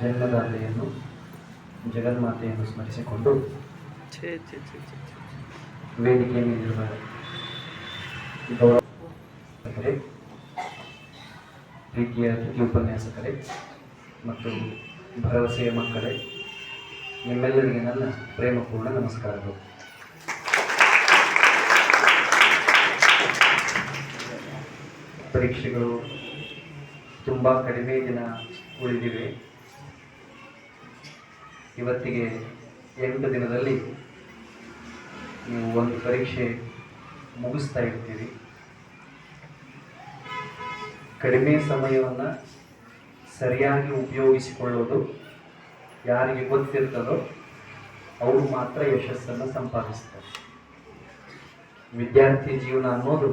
ಜನ್ಮದಾತೆಯನ್ನು ಜಗನ್ಮಾತೆಯನ್ನು ಸ್ಮರಿಸಿಕೊಂಡು. ವೇದಿಕೆ ಮೇಲಿರುವ ಪ್ರೀತಿಯ ಅತಿಥಿ ಉಪನ್ಯಾಸಕರೇ ಮತ್ತು ಭರವಸೆಯ ಮಕ್ಕಳೇ ನಿಮ್ಮೆಲ್ಲರಿಗೆ ನನ್ನ ಪ್ರೇಮಪೂರ್ಣ ನಮಸ್ಕಾರಗಳು ಪರೀಕ್ಷೆಗಳು ತುಂಬ ಕಡಿಮೆ ದಿನ ಉಳಿದಿವೆ ಇವತ್ತಿಗೆ ಎಂಟು ದಿನದಲ್ಲಿ ನೀವು ಒಂದು ಪರೀಕ್ಷೆ ಮುಗಿಸ್ತಾ ಇರ್ತೀರಿ. ಕಡಿಮೆ ಸಮಯವನ್ನು ಸರಿಯಾಗಿ ಉಪಯೋಗಿಸಿಕೊಳ್ಳೋದು ಯಾರಿಗೆ ಗೊತ್ತಿರ್ತದೋ ಅವರು ಮಾತ್ರ ಯಶಸ್ಸನ್ನು ಸಂಪಾದಿಸ್ತಾರೆ. ವಿದ್ಯಾರ್ಥಿ ಜೀವನ ಅನ್ನೋದು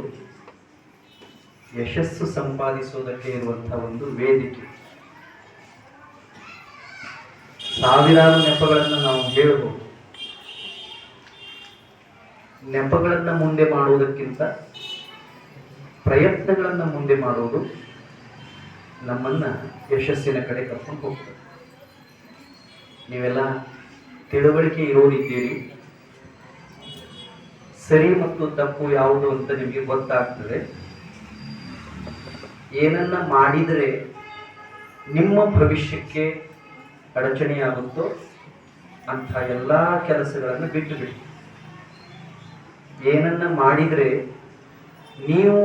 ಯಶಸ್ಸು ಸಂಪಾದಿಸೋದಕ್ಕೆ ಇರುವಂಥ ಒಂದು ವೇದಿಕೆ. ಸಾವಿರಾರು ನೆಪಗಳನ್ನು ನಾವು ಹೇಳ್ಬೋದು. ನೆಪಗಳನ್ನು ಮುಂದೆ ಮಾಡುವುದಕ್ಕಿಂತ ಪ್ರಯತ್ನಗಳನ್ನು ಮುಂದೆ ಮಾಡುವುದು ನಮ್ಮನ್ನ ಯಶಸ್ಸಿನ ಕಡೆ ಕರ್ಕೊಂಡು ಹೋಗ್ತದೆ. ನೀವೆಲ್ಲ ತಿಳುವಳಿಕೆ ಇರೋರಿದ್ದೀರಿ. ಸರಿ ಮತ್ತು ತಪ್ಪು ಯಾವುದು ಅಂತ ನಿಮಗೆ ಗೊತ್ತಾಗ್ತದೆ. ಏನನ್ನ ಮಾಡಿದರೆ ನಿಮ್ಮ ಭವಿಷ್ಯಕ್ಕೆ ಅಡಚಣೆಯಾಗುತ್ತೋ ಅಂಥ ಎಲ್ಲ ಕೆಲಸಗಳನ್ನು ಬಿಟ್ಟು ಬಿಡಿ. ಏನನ್ನ ಮಾಡಿದರೆ ನೀವು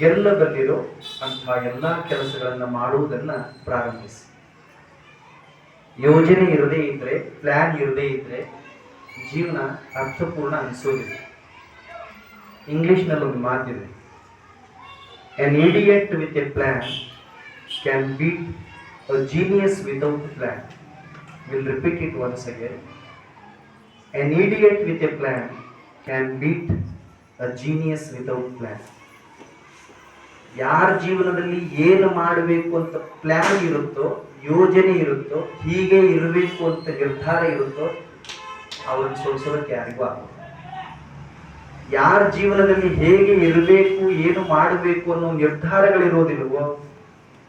ಗೆಲ್ಲಬಲ್ಲಿರೋ ಅಂಥ ಎಲ್ಲ ಕೆಲಸಗಳನ್ನು ಮಾಡುವುದನ್ನು ಪ್ರಾರಂಭಿಸಿ. ಯೋಜನೆ ಇರದೇ ಇದ್ರೆ ಪ್ಲಾನ್ ಇರದೇ ಇದ್ರೆ ಜೀವನ ಅರ್ಥಪೂರ್ಣ ಅನಿಸೋದಿಲ್ಲ. ಇಂಗ್ಲಿಷ್ನಲ್ಲಿ ಒಂದು ಮಾತಿದೆ an idiot with a plan can beat a genius without a plan. We'll repeat it once again. An idiot with a plan can beat a genius without plan. ಯಾರ ಜೀವನದಲ್ಲಿ ಏನು ಮಾಡಬೇಕು ಅಂತ ಪ್ಲಾನ್ ಇರುತ್ತೋ, ಯೋಜನೆ ಇರುತ್ತೋ, ಹೀಗೆ ಇರಬೇಕು ಅಂತ ನಿರ್ಧಾರ ಇರುತ್ತೋ, ಅವ್ರನ್ನ ಸೋಲಿಸೋದಕ್ಕೆ ಯಾರಿಗೂ ಆಗೋದು ಯಾರ ಜೀವನದಲ್ಲಿ ಹೇಗೆ ಇರಬೇಕು, ಏನು ಮಾಡಬೇಕು ಅನ್ನೋ ನಿರ್ಧಾರಗಳಿರೋದಿಲ್ವೋ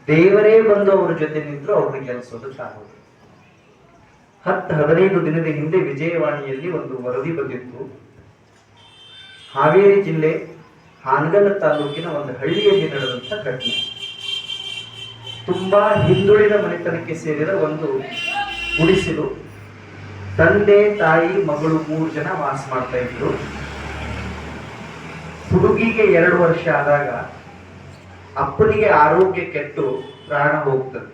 ದೇವರೇ ಬಂದು ಅವರ ಜೊತೆ ನಿಂತರೂ ಅವ್ರನ್ನ ಗೆಲ್ಲಿಸೋದಕ್ಕಾಗೋದು ಹತ್ತು ಹದಿನೈದು ದಿನದ ಹಿಂದೆ ವಿಜಯವಾಣಿಯಲ್ಲಿ ಒಂದು ವರದಿ ಬಂದಿತ್ತು. ಹಾವೇರಿ ಜಿಲ್ಲೆ ಹಾನಗಲ್ ತಾಲೂಕಿನ ಒಂದು ಹಳ್ಳಿಯಲ್ಲಿ ನಡೆದಂಥ ಘಟನೆ. ತುಂಬಾ ಹಿಂದುಳಿದ ಮನೆತನಕ್ಕೆ ಸೇರಿದ ಒಂದು ಗುಡಿಸಿಲು ತಂದೆ, ತಾಯಿ, ಮಗಳು ಮೂರು ಜನ ವಾಸ ಮಾಡ್ತಾ ಇದ್ರು. ಹುಡುಗಿಗೆ ಎರಡು ವರ್ಷ ಆದಾಗ ಅಪ್ಪನಿಗೆ ಆರೋಗ್ಯ ಕೆಟ್ಟು ಪ್ರಾಣ ಹೋಗ್ತದೆ.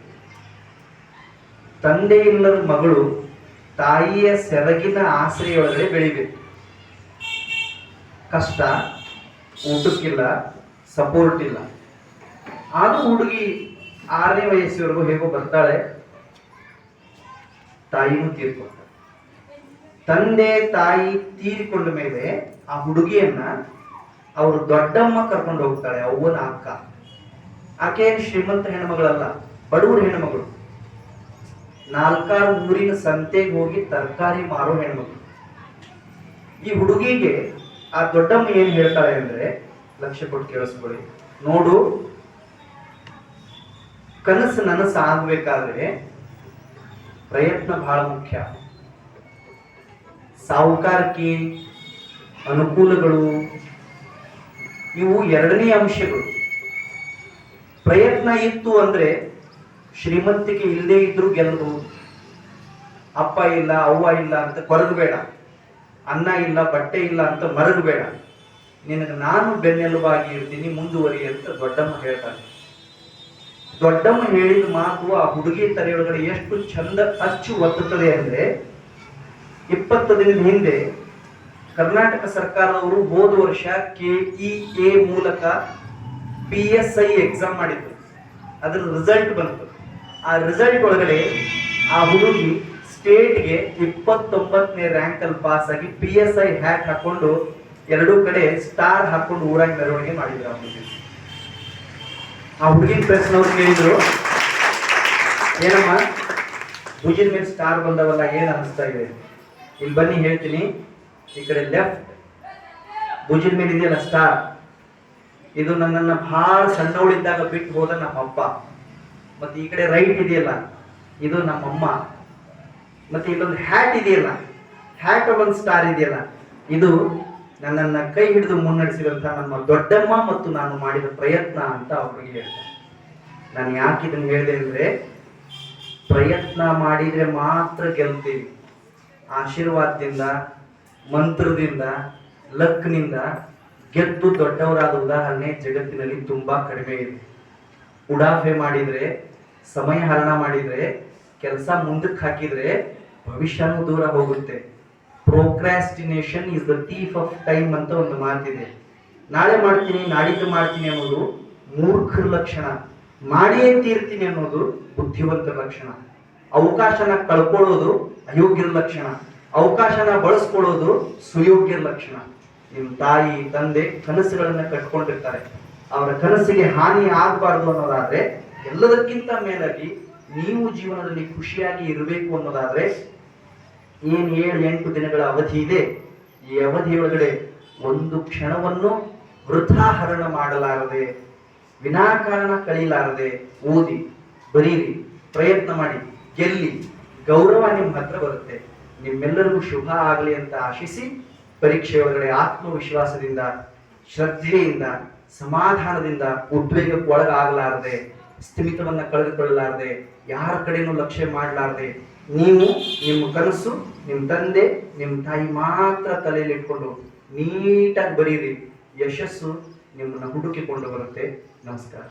ತಂದೆ ಇಲ್ಲದ ಮಗಳು ತಾಯಿಯ ಸೆರಗಿನ ಆಸರೆಯೊಳಗಡೆ ಬೆಳಿಬೇಕು. ಕಷ್ಟ, ಊಟಕ್ಕಿಲ್ಲ ಸಪೋರ್ಟ್ ಇಲ್ಲ. ಆದ್ರೂ ಹುಡುಗಿ ಆರನೇ ವಯಸ್ಸಿವರೆಗೂ ಹೇಗೋ ಬರ್ತಾಳೆ ತಾಯಿನೂ ತೀರ್ಕೊಳ್ತಾಳೆ ತಂದೆ, ತಾಯಿ ತೀರಿಕೊಂಡ ಮೇಲೆ ಆ ಹುಡುಗಿಯನ್ನ ಅವರು ದೊಡ್ಡಮ್ಮ ಕರ್ಕೊಂಡು ಹೋಗ್ತಾಳೆ, ಅವ್ವನ ಅಕ್ಕ. ಆಕೆ ಶ್ರೀಮಂತ ಹೆಣ್ಮಗಳಲ್ಲ, ಬಡವ್ರ ಹೆಣ್ಮಗಳು. ನಾಲ್ಕಾರು ಊರಿನ ಸಂತೆಗೆ ಹೋಗಿ ತರಕಾರಿ ಮಾರೋ ಹೆಣ್ಮಗಳು. ಈ ಹುಡುಗಿಗೆ ಆ ದೊಡ್ಡಮ್ಮ ಏನ್ ಹೇಳ್ತಾಳೆ ಅಂದ್ರೆ, ಲಕ್ಷ್ಯ ಕೊಟ್ಟು ಕೇಳಿಸ್ಕೊಳ್ಳಿ. ನೋಡು, ಕನಸು ನನಸು ಆಗ್ಬೇಕಾದ್ರೆ ಪ್ರಯತ್ನ ಬಹಳ ಮುಖ್ಯ. ಸಾಹುಕಾರಕಿ ಅನುಕೂಲಗಳು, ಇವು ಎರಡನೇ ಅಂಶಗಳು. ಪ್ರಯತ್ನ ಇತ್ತು ಅಂದ್ರೆ ಶ್ರೀಮಂತಿಕೆ ಇಲ್ಲದೆ ಇದ್ರೂ ಗೆಲ್ಲಬಹುದು ಅಪ್ಪ ಇಲ್ಲ, ಅವ್ವ ಇಲ್ಲ ಅಂತ ಕೊರಗಬೇಡ. ಅನ್ನ ಇಲ್ಲ, ಬಟ್ಟೆ ಇಲ್ಲ ಅಂತ ಮರಗಬೇಡ. ನಿನಗೆ ನಾನು ಬೆನ್ನೆಲುಬಾಗಿ ಇರ್ತೀನಿ, ಮುಂದುವರಿ ಅಂತ ದೊಡ್ಡಮ್ಮ ಹೇಳ್ತಾನೆ. ದೊಡ್ಡಮ್ಮ ಹೇಳಿದ ಮಾತು ಆ ಹುಡುಗಿ ತಲೆಯೊಳಗಡೆ ಎಷ್ಟು ಚಂದ ಅಚ್ಚು ಒತ್ತುತ್ತದೆ ಅಂದ್ರೆ ಇಪ್ಪತ್ತು ದಿನದ ಹಿಂದೆ ಕರ್ನಾಟಕ ಸರ್ಕಾರದವರು ಹೋದ ವರ್ಷ ಕೆ ಇ ಎ ಮೂಲಕ ಪಿ ಎಸ್ ಐ ಎಕ್ಸಾಮ್ ಮಾಡಿದ್ರು. ಅದ್ರ ರಿಸಲ್ಟ್ ಬಂತು. ಆ ರಿಸಲ್ಟ್ ಒಳಗಡೆ ಆ ಹುಡುಗಿ ಸ್ಟೇಟ್ಗೆ ಇಪ್ಪತ್ತೊಂಬತ್ತನೇ ರ್ಯಾಂಕ್ ಅಲ್ಲಿ ಪಾಸ್ ಆಗಿ ಪಿ ಎಸ್ ಐ ಹ್ಯಾಕ್ ಹಾಕೊಂಡು ಎರಡೂ ಕಡೆ ಸ್ಟಾರ್ ಹಾಕೊಂಡು ಊರಾಗಿ ಮೆರವಣಿಗೆ ಮಾಡಿದ್ರು ಆ ಹುಡುಗಿ. ಆ ಹುಡುಗಿನ ಪ್ರೆಸ್ನವ್ರು ಕೇಳಿದ್ರು, ಏನಮ್ಮ, ಭುಜಿನ ಮೇಲೆ ಸ್ಟಾರ್ ಬಂದವಲ್ಲ, ಏನ್ ಅನಿಸ್ತಾ ಇದೆ? ಇಲ್ಲಿ ಬನ್ನಿ, ಹೇಳ್ತೀನಿ. ಈ ಕಡೆ ಲೆಫ್ಟ್ ಭುಜಿನ ಮೇಲೆ ಇದೆಯಲ್ಲ ಸ್ಟಾರ್ ಇದು ನನ್ನನ್ನ ಬಹಳ ಸಣ್ಣವಳಿದ್ದಾಗ ಬಿಟ್ಟು ಹೋದ ನಮ್ಮಪ್ಪ. ಮತ್ತು ಈ ಕಡೆ ರೈಟ್ ಇದೆಯಲ್ಲ, ಇದು ನಮ್ಮಮ್ಮ. ಮತ್ತೆ ಇಲ್ಲೊಂದು ಹ್ಯಾಟ್ ಇದೆಯಲ್ಲ ಹ್ಯಾಟ್ ಒಂದು ಸ್ಟಾರ್ ಇದೆಯಲ್ಲ, ಇದು ನನ್ನನ್ನ ಕೈ ಹಿಡಿದು ಮುನ್ನಡೆಸಿದಂತ ನಮ್ಮ ದೊಡ್ಡಮ್ಮ ಮತ್ತು ನಾನು ಮಾಡಿದ ಪ್ರಯತ್ನ ಅಂತ ಅವ್ರಿಗೆ ಹೇಳ್ತಾರೆ ನಾನು ಯಾಕೆ ಇದನ್ನು ಹೇಳಿದೆ ಅಂದರೆ, ಪ್ರಯತ್ನ ಮಾಡಿದ್ರೆ ಮಾತ್ರ ಗೆಲ್ತೀವಿ. ಆಶೀರ್ವಾದದಿಂದ, ಮಂತ್ರದಿಂದ, ಲಕ್ನಿಂದ ಗೆದ್ದು ದೊಡ್ಡವರಾದ ಉದಾಹರಣೆ ಜಗತ್ತಿನಲ್ಲಿ ತುಂಬಾ ಕಡಿಮೆ ಇದೆ. ಉಡಾಫೆ ಮಾಡಿದ್ರೆ, ಸಮಯ ಹರಣ ಮಾಡಿದ್ರೆ, ಕೆಲಸ ಮುಂದಕ್ಕೆ ಹಾಕಿದ್ರೆ ಭವಿಷ್ಯನೂ ದೂರ ಹೋಗುತ್ತೆ. Procrastination is the thief of time ಅಂತ ಒಂದು ಮಾತಿದೆ. ನಾಳೆ ಮಾಡ್ತೀನಿ ನಾಡಿದ್ದು ಮಾಡ್ತೀನಿ ಅನ್ನೋದು ಮೂರ್ಖರ ಲಕ್ಷಣ. ಮಾಡಿಯೇ ತೀರ್ತೀನಿ ಅನ್ನೋದು ಬುದ್ಧಿವಂತರ ಲಕ್ಷಣ. ಅವಕಾಶನ ಕಳ್ಕೊಳ್ಳೋದು ಅಯೋಗ್ಯರ ಲಕ್ಷಣ. ಅವಕಾಶನ ಬಳಸ್ಕೊಳ್ಳೋದು ಸುಯೋಗ್ಯರ ಲಕ್ಷಣ. ನಿಮ್ಮ ತಾಯಿ, ತಂದೆ ಕನಸುಗಳನ್ನ ಕಟ್ಕೊಂಡಿರ್ತಾರೆ. ಅವರ ಕನಸಿಗೆ ಹಾನಿ ಆಗಬಾರ್ದು ಅನ್ನೋದಾದ್ರೆ ಎಲ್ಲದಕ್ಕಿಂತ ಮೇಲಾಗಿ ನೀವು ಜೀವನದಲ್ಲಿ ಖುಷಿಯಾಗಿ ಇರಬೇಕು ಅನ್ನೋದಾದ್ರೆ ಏನ್ ಏಳು, ಎಂಟು ದಿನಗಳ ಅವಧಿ ಇದೆ. ಈ ಅವಧಿಯೊಳಗಡೆ ಒಂದು ಕ್ಷಣವನ್ನು ವೃಥಾಹರಣ ಮಾಡಲಾರದೆ, ವಿನಾಕಾರಣ ಕಳೀಲಾರದೆ ಓದಿ, ಬರೀರಿ, ಪ್ರಯತ್ನ ಮಾಡಿ, ಗೆಲ್ಲಿ, ಗೌರವ ನಿಮ್ಮ ಹತ್ರ ಬರುತ್ತೆ. ನಿಮ್ಮೆಲ್ಲರಿಗೂ ಶುಭ ಆಗಲಿ ಅಂತ ಆಶಿಸಿ ಪರೀಕ್ಷೆ ಒಳಗಡೆ ಆತ್ಮವಿಶ್ವಾಸದಿಂದ, ಶ್ರದ್ಧೆಯಿಂದ, ಸಮಾಧಾನದಿಂದ ಉದ್ವೇಗಕ್ಕೆ ಒಳಗಾಗಲಾರದೆ, ಸ್ಥಿಮಿತವನ್ನ ಕಳೆದುಕೊಳ್ಳಲಾರದೆ, ಯಾರ ಕಡೆಯೂ ಲಕ್ಷ್ಯ ಮಾಡಲಾರದೆ, ನೀವು ನಿಮ್ಮ ಕನಸು, ನಿಮ್ಮ ತಂದೆ, ನಿಮ್ಮ ತಾಯಿ ಮಾತ್ರ ತಲೆಯಲ್ಲಿ ಇಟ್ಕೊಂಡು ನೀಟಾಗಿ ಬರೀರಿ ಯಶಸ್ಸು ನಿಮ್ಮನ್ನು ಹುಡುಕಿಕೊಂಡು ಬರುತ್ತೆ. ನಮಸ್ಕಾರ.